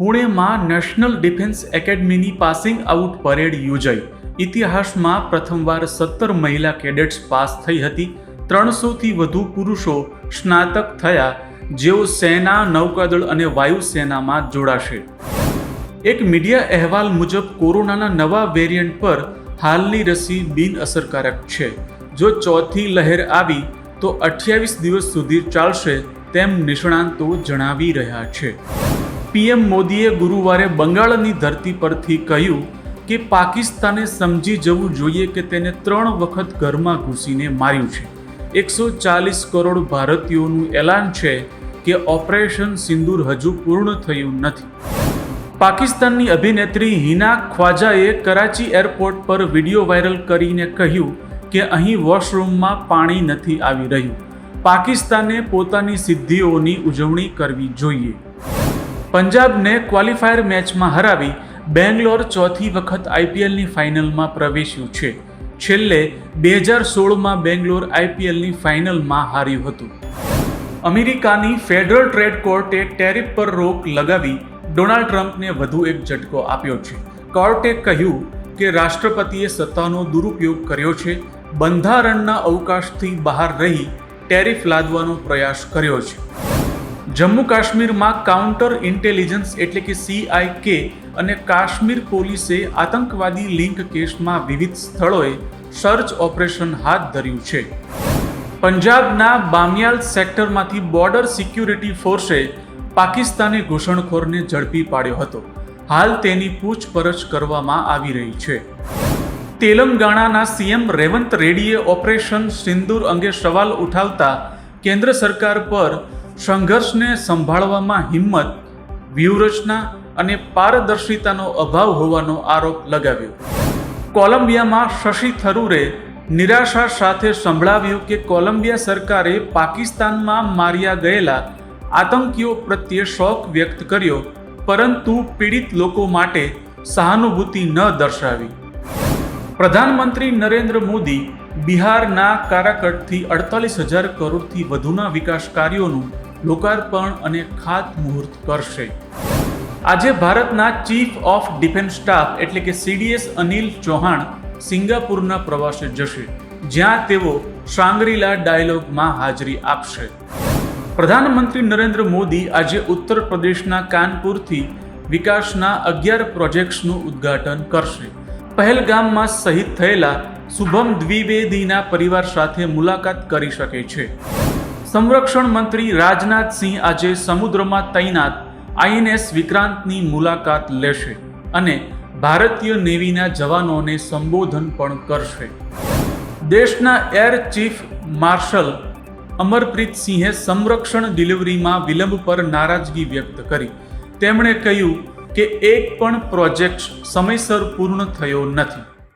પુણેમાં national defence એકેડમીની passing out parade યોજાઈ. ઇતિહાસમાં પ્રથમવાર સત્તર મહિલા કેડેટ્સ પાસ થઈ હતી. ત્રણસોથી વધુ પુરુષો સ્નાતક થયા, જેઓ સેના, નૌકાદળ અને વાયુસેનામાં જોડાશે. એક મીડિયા અહેવાલ મુજબ, કોરોનાના નવા વેરિયન્ટ પર હાલની રસી બિનઅસરકારક છે. જો ચોથી લહેર આવી, તો અઠ્યાવીસ દિવસ સુધી ચાલશે તેમ નિષ્ણાંતો જણાવી રહ્યા છે. પીએમ મોદીએ ગુરુવારે બંગાળની ધરતી પરથી કહ્યું કે પાકિસ્તાને સમજી જવું જોઈએ કે તેને ત્રણ વખત ઘરમાં ઘૂસીને માર્યું છે. એકસો ચાલીસ કરોડ ભારતીયોનું એલાન છે કે ઓપરેશન સિંદૂર હજુ પૂર્ણ થયું નથી. પાકિસ્તાનની અભિનેત્રી હિના ખ્વાજાએ કરાચી એરપોર્ટ પર વીડિયો વાયરલ કરીને કહ્યું કે અહીં વોશરૂમમાં પાણી નથી આવી રહ્યું. પાકિસ્તાને પોતાની સિદ્ધિઓની ઉજવણી કરવી જોઈએ. પંજાબને ક્વોલિફાયર મેચમાં હરાવી બેંગ્લોર ચોથી વખત આઈપીએલની ફાઇનલમાં પ્રવેશ્યું છે. છેલ્લે બે હજાર સોળમાં બેંગ્લોર આઈપીએલની ફાઇનલમાં હાર્યું હતું. અમેરિકાની ફેડરલ ટ્રેડ કોર્ટે ટેરિફ પર રોક લગાવી ડોનાલ્ડ ટ્રમ્પને વધુ એક ઝટકો આપ્યો છે. કોર્ટે કહ્યું કે રાષ્ટ્રપતિએ સત્તાનો દુરુપયોગ કર્યો છે. બંધારણના અવકાશથી બહાર રહી ટેરિફ લાદવાનો પ્રયાસ કર્યો છે. જમ્મુ કાશ્મીરમાં કાઉન્ટર ઇન્ટેલિજન્સ એટલે કે સીઆઈકે અને કાશ્મીર પોલીસે આતંકવાદી લિંક કેસમાં વિવિધ સ્થળોએ સર્ચ ઓપરેશન હાથ ધર્યું છે. પંજાબના બામિયાલ સેક્ટરમાંથી બોર્ડર સિક્યુરિટી ફોર્સે પાકિસ્તાની ઘૂસણખોરને ઝડપી પાડ્યો હતો. હાલ તેની પૂછપરછ કરવામાં આવી રહી છે. તેલંગાણાના સીએમ રેવંત રેડ્ડીએ ઓપરેશન સિંદૂર અંગે સવાલ ઉઠાવતા કેન્દ્ર સરકાર પર સંઘર્ષને સંભાળવામાં હિંમત, વ્યૂહરચના અને પારદર્શિતાનો અભાવ હોવાનો આરોપ લગાવ્યો. કોલંબિયામાં શશી થરૂરે નિરાશા સાથે સંભળાવ્યું કે કોલંબિયા સરકારે પાકિસ્તાનમાં માર્યા ગયેલા આતંકીઓ પ્રત્યે શોક વ્યક્ત કર્યો, પરંતુ પીડિત લોકો માટે સહાનુભૂતિ ન દર્શાવી. પ્રધાનમંત્રી નરેન્દ્ર મોદી બિહારના કારાકટથી અડતાલીસ હજાર કરોડથી વધુના વિકાસ કાર્યોનું લોકાર્પણ અને ખાતમુહૂર્ત કરશે. આજે ભારતના ચીફ ઓફ ડિફેન્સ સ્ટાફ એટલે કે સીડીએસ અનિલ ચૌહાણ સિંગાપુરના પ્રવાસે જશે, જ્યાં તેઓ શાંગરીલા ડાયલોગમાં હાજરી આપશે. પ્રધાનમંત્રી નરેન્દ્ર મોદી આજે ઉત્તર પ્રદેશના કાનપુરથી વિકાસના અગિયાર પ્રોજેક્ટ્સનું ઉદ્ઘાટન કરશે. પહેલગામમાં શહીદ થયેલા શુભમ દ્વિવેદીના પરિવાર સાથે મુલાકાત કરી શકે છે. સંરક્ષણ મંત્રી રાજનાથસિંહ આજે સમુદ્રમાં તૈનાત આઈએનએસ વિક્રાંતની મુલાકાત લેશે અને ભારતીય નેવીના જવાનોને સંબોધન પણ કરશે. દેશના એર ચીફ માર્શલ અમરપ્રીત સિંહે સંરક્ષણ ડિલિવરીમાં વિલંબ પર નારાજગી વ્યક્ત કરી. તેમણે કહ્યું કે એક પણ પ્રોજેક્ટ સમયસર પૂર્ણ થયો નથી.